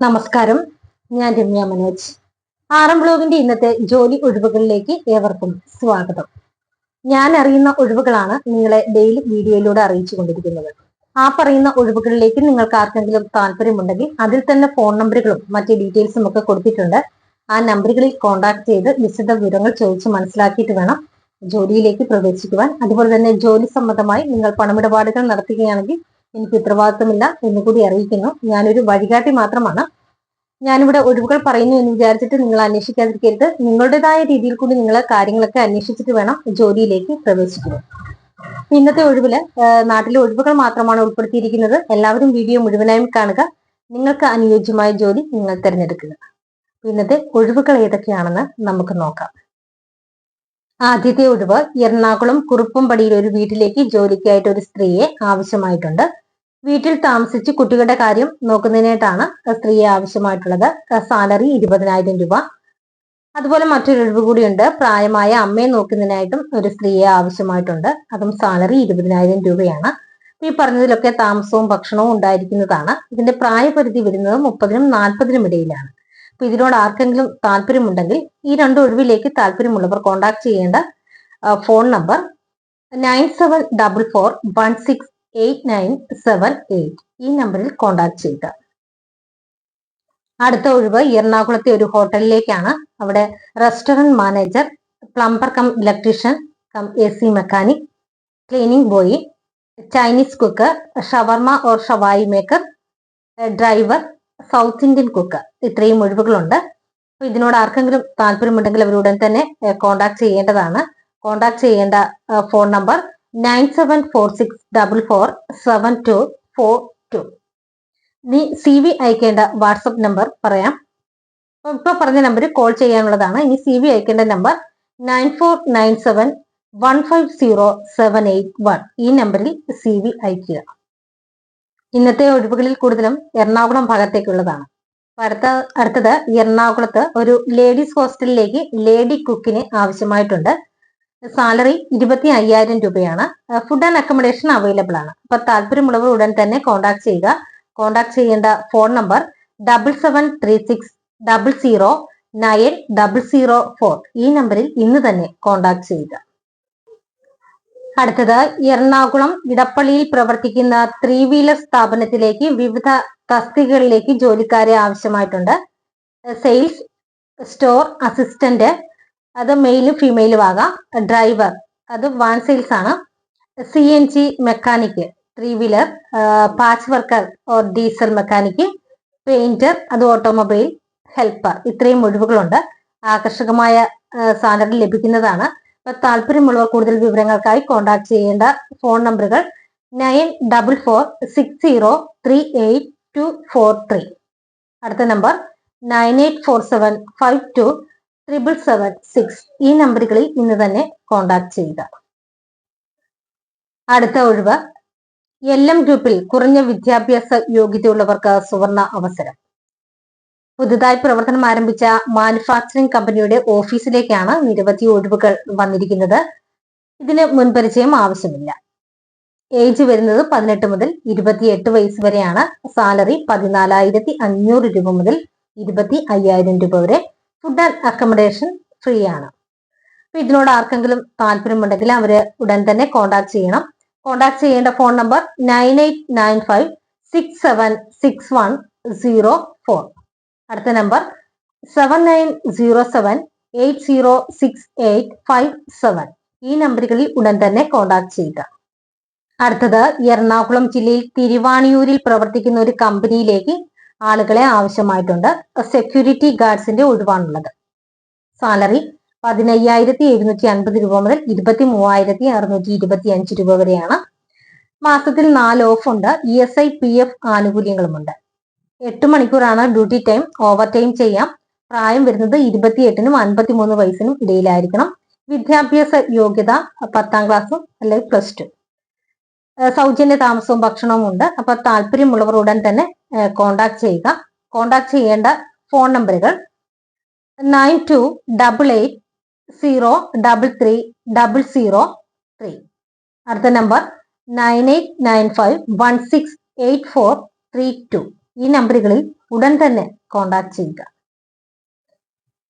നമസ്കാരം. ഞാൻ രമ്യ മനോജ്. ആറം ബ്ലോഗിന്റെ ഇന്നത്തെ ജോലി ഒഴിവുകളിലേക്ക് ഏവർക്കും സ്വാഗതം. ഞാൻ അറിയുന്ന ഒഴിവുകളാണ് നിങ്ങളെ ഡെയിലി വീഡിയോയിലൂടെ അറിയിച്ചു കൊണ്ടിരിക്കുന്നത്. ആ പറയുന്ന ഒഴിവുകളിലേക്ക് നിങ്ങൾക്ക് ആർക്കെങ്കിലും താല്പര്യമുണ്ടെങ്കിൽ അതിൽ തന്നെ ഫോൺ നമ്പറുകളും മറ്റ് ഡീറ്റെയിൽസും ഒക്കെ കൊടുത്തിട്ടുണ്ട്. ആ നമ്പറുകളിൽ കോൺടാക്ട് ചെയ്ത് വിശദ വിവരങ്ങൾ ചോദിച്ച് മനസ്സിലാക്കിയിട്ട് വേണം ജോലിയിലേക്ക് പ്രവേശിക്കുവാൻ. അതുപോലെ തന്നെ ജോലി സംബന്ധമായി നിങ്ങൾ പണമിടപാടുകൾ നടത്തുകയാണെങ്കിൽ എനിക്ക് ഉത്തരവാദിത്വമില്ല എന്ന് കൂടി അറിയിക്കുന്നു. ഞാനൊരു വഴികാട്ടി മാത്രമാണ്. ഞാനിവിടെ ഒഴിവുകൾ പറയുന്നു എന്ന് വിചാരിച്ചിട്ട് നിങ്ങൾ അന്വേഷിക്കാതിരിക്കരുത്. നിങ്ങളുടേതായ രീതിയിൽ കൂടി നിങ്ങൾ കാര്യങ്ങളൊക്കെ അന്വേഷിച്ചിട്ട് വേണം ജോലിയിലേക്ക് പ്രവേശിക്കുന്നത് ഇന്നത്തെ ഒഴിവിൽ നാട്ടിലെ ഒഴിവുകൾ മാത്രമാണ് ഉൾപ്പെടുത്തിയിരിക്കുന്നത്. എല്ലാവരും വീഡിയോ മുഴുവനായും കാണുക. നിങ്ങൾക്ക് അനുയോജ്യമായ ജോലി നിങ്ങൾ തിരഞ്ഞെടുക്കുക. ഇന്നത്തെ ഒഴിവുകൾ ഏതൊക്കെയാണെന്ന് നമുക്ക് നോക്കാം. ആദ്യത്തെ ഒഴിവ് എറണാകുളം കുറുപ്പുംപടിയിൽ ഒരു വീട്ടിലേക്ക് ജോലിക്കായിട്ട് ഒരു സ്ത്രീയെ ആവശ്യമായിട്ടുണ്ട്. വീട്ടിൽ താമസിച്ച് കുട്ടികളുടെ കാര്യം നോക്കുന്നതിനായിട്ടാണ് സ്ത്രീയെ ആവശ്യമായിട്ടുള്ളത്. സാലറി ഇരുപതിനായിരം രൂപ. അതുപോലെ മറ്റൊരു ഒഴിവ് കൂടിയുണ്ട്. പ്രായമായ അമ്മയെ നോക്കുന്നതിനായിട്ടും ഒരു സ്ത്രീയെ ആവശ്യമായിട്ടുണ്ട്. അതും സാലറി ഇരുപതിനായിരം രൂപയാണ്. ഈ പറഞ്ഞതിലൊക്കെ താമസവും ഭക്ഷണവും ഉണ്ടായിരിക്കുന്നതാണ്. ഇതിന്റെ പ്രായപരിധി വരുന്നത് മുപ്പതിനും നാൽപ്പതിനും ഇടയിലാണ്. അപ്പൊ ഇതിനോട് ആർക്കെങ്കിലും താല്പര്യമുണ്ടെങ്കിൽ ഈ രണ്ട് ഒഴിവിലേക്ക് താല്പര്യമുള്ളവർ കോൺടാക്ട് ചെയ്യേണ്ട phone number nine seven double four one six eight nine seven eight ഈ നമ്പറിൽ കോൺടാക്ട് ചെയ്യുക. അടുത്ത ഒഴിവ് എറണാകുളത്തെ ഒരു ഹോട്ടലിലേക്കാണ്. അവിടെ restaurant manager plumber cum electrician cum A C mechanic cleaning boy Chinese cook shawarma or shawaya maker driver South Indian cook ഇത്രയും ഒഴിവുകളുണ്ട്. അപ്പൊ ഇതിനോട് ആർക്കെങ്കിലും താല്പര്യമുണ്ടെങ്കിൽ അവരുടൻ തന്നെ കോണ്ടാക്ട് ചെയ്യേണ്ടതാണ്. കോണ്ടാക്ട് ചെയ്യേണ്ട phone number nine seven four six double four seven two four two നീ സി വി അയക്കേണ്ട വാട്സപ്പ് നമ്പർ പറയാം. ഇപ്പൊ പറഞ്ഞ നമ്പർ കോൾ ചെയ്യാനുള്ളതാണ്. ഇനി സി വി അയക്കേണ്ട number nine four nine seven one five zero seven eight one ഈ നമ്പറിൽ സി വി അയക്കുക. ഇന്നത്തെ ഒഴിവുകളിൽ കൂടുതലും എറണാകുളം ഭാഗത്തേക്കുള്ളതാണ്. അടുത്ത അടുത്തത് എറണാകുളത്ത് ഒരു ലേഡീസ് ഹോസ്റ്റലിലേക്ക് ലേഡി കുക്കിന് ആവശ്യമായിട്ടുണ്ട്. സാലറി ഇരുപത്തി അയ്യായിരം രൂപയാണ് ഫുഡ് ആൻഡ് അക്കോമഡേഷൻ അവൈലബിൾ ആണ്. അപ്പൊ താല്പര്യമുള്ളവർ ഉടൻ തന്നെ കോൺടാക്ട് ചെയ്യുക. കോൺടാക്ട് ചെയ്യേണ്ട phone number double seven three six double zero nine double zero four. ഈ നമ്പറിൽ ഇന്ന് തന്നെ കോൺടാക്ട് ചെയ്യുക. അടുത്തത് എറണാകുളം ഇടപ്പള്ളിയിൽ പ്രവർത്തിക്കുന്ന ത്രീ വീലർ സ്ഥാപനത്തിലേക്ക് വിവിധ തസ്തികകളിലേക്ക് ജോലിക്കാരെ ആവശ്യമായിട്ടുണ്ട്. സെയിൽസ് സ്റ്റോർ അസിസ്റ്റന്റ് അത് മെയിലും ഫീമെയിലും ആകാം. ഡ്രൈവർ അത് വാൻ സെയിൽസ് ആണ്. C N G mechanic three wheeler patch worker or diesel mechanic painter അത് ഓട്ടോമൊബൈൽ ഹെൽപ്പർ. ഇത്രയും ഒഴിവുകളുണ്ട്. ആകർഷകമായ സാലറി ലഭിക്കുന്നതാണ്. താല്പര്യമുള്ളവർ കൂടുതൽ വിവരങ്ങൾക്കായി കോൺടാക്ട് ചെയ്യേണ്ട ഫോൺ നമ്പറുകൾ nine double four six zero three eight two four three അടുത്ത number nine eight four seven five two triple seven six ഈ നമ്പറുകളിൽ ഇന്ന് തന്നെ കോൺടാക്ട് ചെയ്യുക. അടുത്ത ഒഴിവ് എൽ എം ഗ്രൂപ്പിൽ കുറഞ്ഞ വിദ്യാഭ്യാസ യോഗ്യതയുള്ളവർക്ക് സുവർണ അവസരം. പുതുതായി പ്രവർത്തനം ആരംഭിച്ച മാനുഫാക്ചറിംഗ് കമ്പനിയുടെ ഓഫീസിലേക്കാണ് നിരവധി ഒഴിവുകൾ വന്നിരിക്കുന്നത്. ഇതിന് മുൻപരിചയം ആവശ്യമില്ല. ഏജ് വരുന്നത് പതിനെട്ട് മുതൽ ഇരുപത്തിയെട്ട് വയസ്സ് വരെയാണ്. സാലറി പതിനാലായിരത്തി അഞ്ഞൂറ് രൂപ മുതൽ ഇരുപത്തി അയ്യായിരം രൂപ വരെ. ഫുഡ് ആൻഡ് അക്കോമഡേഷൻ ഫ്രീ ആണ്. അപ്പൊ ഇതിനോട് ആർക്കെങ്കിലും താല്പര്യമുണ്ടെങ്കിൽ അവർ ഉടൻ തന്നെ കോൺടാക്ട് ചെയ്യണം. കോൺടാക്ട് ചെയ്യേണ്ട phone number nine eight nine five six seven six one zero four അടുത്ത number seven nine zero seven eight zero six eight five seven ഈ നമ്പറുകളിൽ ഉടൻ തന്നെ കോൺടാക്ട് ചെയ്യുക. അടുത്തത് എറണാകുളം ജില്ലയിൽ തിരുവാണിയൂരിൽ പ്രവർത്തിക്കുന്ന ഒരു കമ്പനിയിലേക്ക് ആളുകളെ ആവശ്യമായിട്ടുണ്ട്. സെക്യൂരിറ്റി ഗാർഡ്സിന്റെ ഒഴിവാണുള്ളത്. സാലറി പതിനയ്യായിരത്തി എഴുന്നൂറ്റി അൻപത് രൂപ മുതൽ ഇരുപത്തി മൂവായിരത്തി അറുന്നൂറ്റി ഇരുപത്തി അഞ്ച് രൂപ വരെയാണ്. മാസത്തിൽ നാല് ഓഫ് ഉണ്ട്. E S I P F ആനുകൂല്യങ്ങളുമുണ്ട്. എട്ട് മണിക്കൂറാണ് ഡ്യൂട്ടി ടൈം. ഓവർ ടൈം ചെയ്യാം. പ്രായം വരുന്നത് ഇരുപത്തിയെട്ടിനും അൻപത്തി മൂന്ന് വയസ്സിനും ഇടയിലായിരിക്കണം. വിദ്യാഭ്യാസ യോഗ്യത പത്താം ക്ലാസ്സും അല്ലെങ്കിൽ പ്ലസ് ടു സൗജന്യ താമസവും ഭക്ഷണവും ഉണ്ട്. അപ്പൊ താല്പര്യമുള്ളവർ ഉടൻ തന്നെ കോണ്ടാക്ട് ചെയ്യുക. കോണ്ടാക്ട് ചെയ്യേണ്ട ഫോൺ നമ്പറുകൾ nine two double eight zero double three double zero three അടുത്ത number nine eight nine five one six eight four three two ഈ നമ്പറുകളിൽ ഉടൻ തന്നെ കോൺടാക്ട് ചെയ്യുക.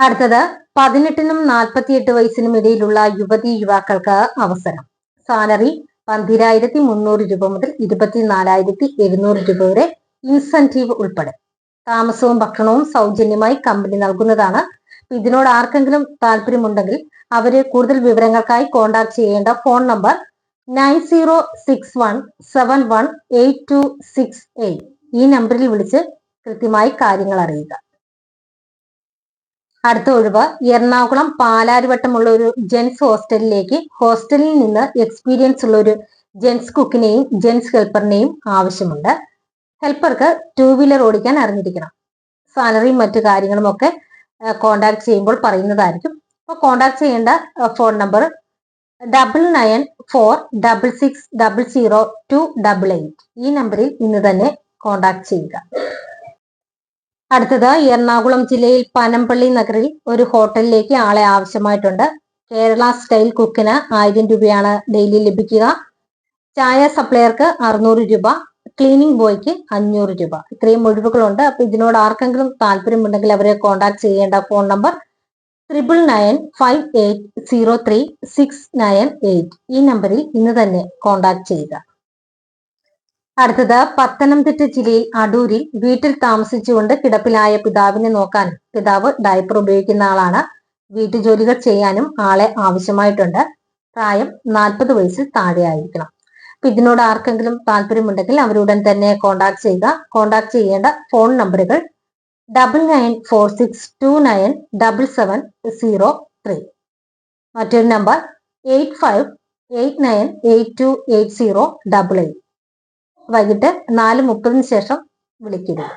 അടുത്തത് പതിനെട്ടിനും നാൽപ്പത്തിയെട്ട് വയസ്സിനും ഇടയിലുള്ള യുവതി യുവാക്കൾക്ക് അവസരം. സാലറി പന്തിരായിരത്തി മുന്നൂറ് രൂപ മുതൽ ഇരുപത്തിനാലായിരത്തി എഴുന്നൂറ് രൂപ വരെ ഇൻസെന്റീവ് ഉൾപ്പെടെ. താമസവും ഭക്ഷണവും സൗജന്യമായി കമ്പനി നൽകുന്നതാണ്. ഇതിനോട് ആർക്കെങ്കിലും താല്പര്യമുണ്ടെങ്കിൽ അവരെ കൂടുതൽ വിവരങ്ങൾക്കായി കോൺടാക്ട് ചെയ്യേണ്ട phone number nine zero six one seven one eight two six eight. ഈ നമ്പറിൽ വിളിച്ച് കൃത്യമായി കാര്യങ്ങൾ അറിയുക. അടുത്ത ഒഴിവ് എറണാകുളം പാലാരിവട്ടമുള്ള ഒരു ജെൻസ് ഹോസ്റ്റലിലേക്ക് ഹോസ്റ്റലിൽ നിന്ന് എക്സ്പീരിയൻസ് ഉള്ള ഒരു ജെൻസ് കുക്കിനെയും ജെൻസ് ഹെൽപ്പറിനെയും ആവശ്യമുണ്ട്. ഹെൽപ്പർക്ക് ടൂ വീലർ ഓടിക്കാൻ അറിഞ്ഞിരിക്കണം. സാലറിയും മറ്റു കാര്യങ്ങളും ഒക്കെ കോണ്ടാക്ട് ചെയ്യുമ്പോൾ പറയുന്നതായിരിക്കും. അപ്പോൾ കോണ്ടാക്ട് ചെയ്യേണ്ട phone number double nine four double six double zero two double eight ഈ നമ്പറിൽ ഇന്ന് തന്നെ കോണ്ടാക്ട് ചെയ്യുക. അടുത്തത് എറണാകുളം ജില്ലയിൽ പനമ്പള്ളി നഗറിൽ ഒരു ഹോട്ടലിലേക്ക് ആളെ ആവശ്യമായിട്ടുണ്ട്. കേരള സ്റ്റൈൽ കുക്കിന് ആയിരം രൂപയാണ് ഡെയിലി ലഭിക്കുക. ചായ സപ്ലയർക്ക് അറുന്നൂറ് രൂപ ക്ലീനിങ് ബോയ്ക്ക് അഞ്ഞൂറ് രൂപ. ഇത്രയും ഒഴിവുകളുണ്ട്. അപ്പൊ ഇതിനോട് ആർക്കെങ്കിലും താല്പര്യമുണ്ടെങ്കിൽ അവരെ കോണ്ടാക്ട് ചെയ്യേണ്ട phone number triple nine five eight zero three six nine eight ഈ നമ്പറിൽ ഇന്ന് തന്നെ കോണ്ടാക്ട് ചെയ്യുക. അടുത്തത് പത്തനംതിട്ട ജില്ലയിൽ അടൂരിൽ വീട്ടിൽ താമസിച്ചുകൊണ്ട് കിടപ്പിലായ പിതാവിനെ നോക്കാൻ പിതാവ് ഡയപ്പർ ഉപയോഗിക്കുന്ന ആളാണ്. വീട്ടുജോലികൾ ചെയ്യാനും ആളെ ആവശ്യമായിട്ടുണ്ട്. പ്രായം നാൽപ്പത് വയസ്സിൽ താഴെ ആയിരിക്കണം അപ്പൊ ഇതിനോട് ആർക്കെങ്കിലും താല്പര്യമുണ്ടെങ്കിൽ അവരുടൻ തന്നെ കോൺടാക്ട് ചെയ്യുക. കോൺടാക്ട് ചെയ്യേണ്ട ഫോൺ നമ്പറുകൾ double nine four six two nine double seven zero three മറ്റൊരു number eight five eight nine eight two eight zero double eight വൈകിട്ട് നാല് മുപ്പതിന് ശേഷം വിളിക്കരുത്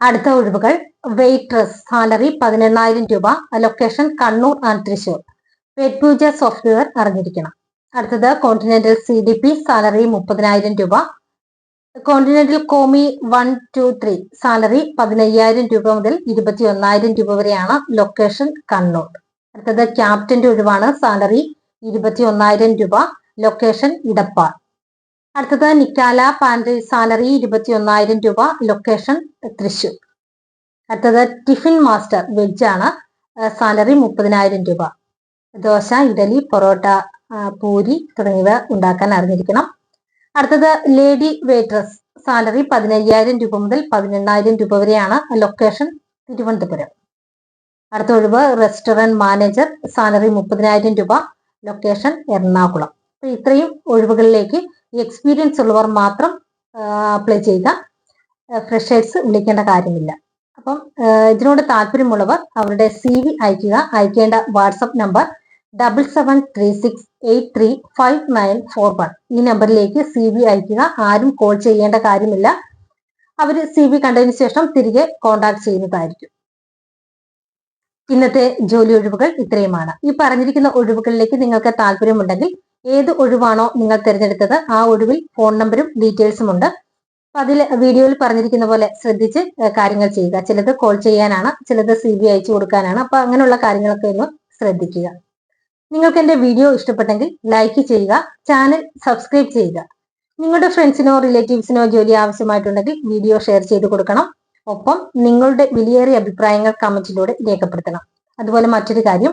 അടുത്ത ഒഴിവുകൾ. വെയിറ്റ്രസ് സാലറി പതിനെണ്ണായിരം രൂപ. Location Kannur and Thrissur Petpooja software അറിഞ്ഞിരിക്കണം. അടുത്തത് continental C D P salary മുപ്പതിനായിരം രൂപ. Continental commis one two three salary പതിനയ്യായിരം രൂപ മുതൽ ഇരുപത്തി ഒന്നായിരം രൂപ വരെയാണ് ലൊക്കേഷൻ കണ്ണൂർ. അടുത്തത് ക്യാപ്റ്റന്റെ ഒഴിവാണ് സാലറി ഇരുപത്തി ഒന്നായിരം രൂപ. ലൊക്കേഷൻ ഇടപ്പാൾ അടുത്തത് നിക്കാല പാന്റ് സാലറി ഇരുപത്തി ഒന്നായിരം രൂപ ലൊക്കേഷൻ തൃശൂർ അടുത്തത് ടിഫിൻ മാസ്റ്റർ വെജ് ആണ് സാലറി മുപ്പതിനായിരം രൂപ. ദോശ ഇഡലി പൊറോട്ട പൂരി തുടങ്ങിയവ ഉണ്ടാക്കാൻ അറിഞ്ഞിരിക്കണം. അടുത്തത് ലേഡി വെയിട്രസ് സാലറി പതിനയ്യായിരം രൂപ മുതൽ പതിനെണ്ണായിരം രൂപ വരെയാണ് ലൊക്കേഷൻ തിരുവനന്തപുരം. അടുത്ത ഒഴിവ് റെസ്റ്റോറന്റ് മാനേജർ സാലറി മുപ്പതിനായിരം രൂപ ലൊക്കേഷൻ എറണാകുളം. ഇത്രയും ഒഴിവുകളിലേക്ക് എക്സ്പീരിയൻസ് ഉള്ളവർ മാത്രം അപ്ലൈ ചെയ്ത ഫ്രഷേഴ്സ് വിളിക്കേണ്ട കാര്യമില്ല. അപ്പം ഇതിനോട് താല്പര്യമുള്ളവർ അവരുടെ സി വി അയക്കുക അയക്കേണ്ട WhatsApp number double seven three six eight three five nine four one ഈ നമ്പറിലേക്ക് സി വി അയക്കുക ആരും കോൾ ചെയ്യേണ്ട കാര്യമില്ല. അവർ സി വി കണ്ടതിന് ശേഷം തിരികെ കോണ്ടാക്ട് ചെയ്യുന്നതായിരിക്കും. ഇന്നത്തെ ജോലി ഒഴിവുകൾ ഇത്രയുമാണ്. ഈ പറഞ്ഞിരിക്കുന്ന ഒഴിവുകളിലേക്ക് നിങ്ങൾക്ക് താല്പര്യമുണ്ടെങ്കിൽ ഏത് ഒഴിവാണോ നിങ്ങൾ തിരഞ്ഞെടുത്തത് ആ ഒഴിവിൽ ഫോൺ നമ്പറും ഡീറ്റെയിൽസും ഉണ്ട്. അപ്പൊ അതിൽ വീഡിയോയിൽ പറഞ്ഞിരിക്കുന്ന പോലെ ശ്രദ്ധിച്ച് കാര്യങ്ങൾ ചെയ്യുക. ചിലത് കോൾ ചെയ്യാനാണ് ചിലത് സി ബി അയച്ചു കൊടുക്കാനാണ്. അപ്പൊ അങ്ങനെയുള്ള കാര്യങ്ങളൊക്കെ ഒന്ന് ശ്രദ്ധിക്കുക. നിങ്ങൾക്ക് എന്റെ വീഡിയോ ഇഷ്ടപ്പെട്ടെങ്കിൽ ലൈക്ക് ചെയ്യുക ചാനൽ സബ്സ്ക്രൈബ് ചെയ്യുക. നിങ്ങളുടെ ഫ്രണ്ട്സിനോ റിലേറ്റീവ്സിനോ ജോലി ആവശ്യമായിട്ടുണ്ടെങ്കിൽ വീഡിയോ ഷെയർ ചെയ്ത് കൊടുക്കണം. ഒപ്പം നിങ്ങളുടെ വിലയേറിയ അഭിപ്രായങ്ങൾ കമന്റിലൂടെ രേഖപ്പെടുത്തണം. അതുപോലെ മറ്റൊരു കാര്യം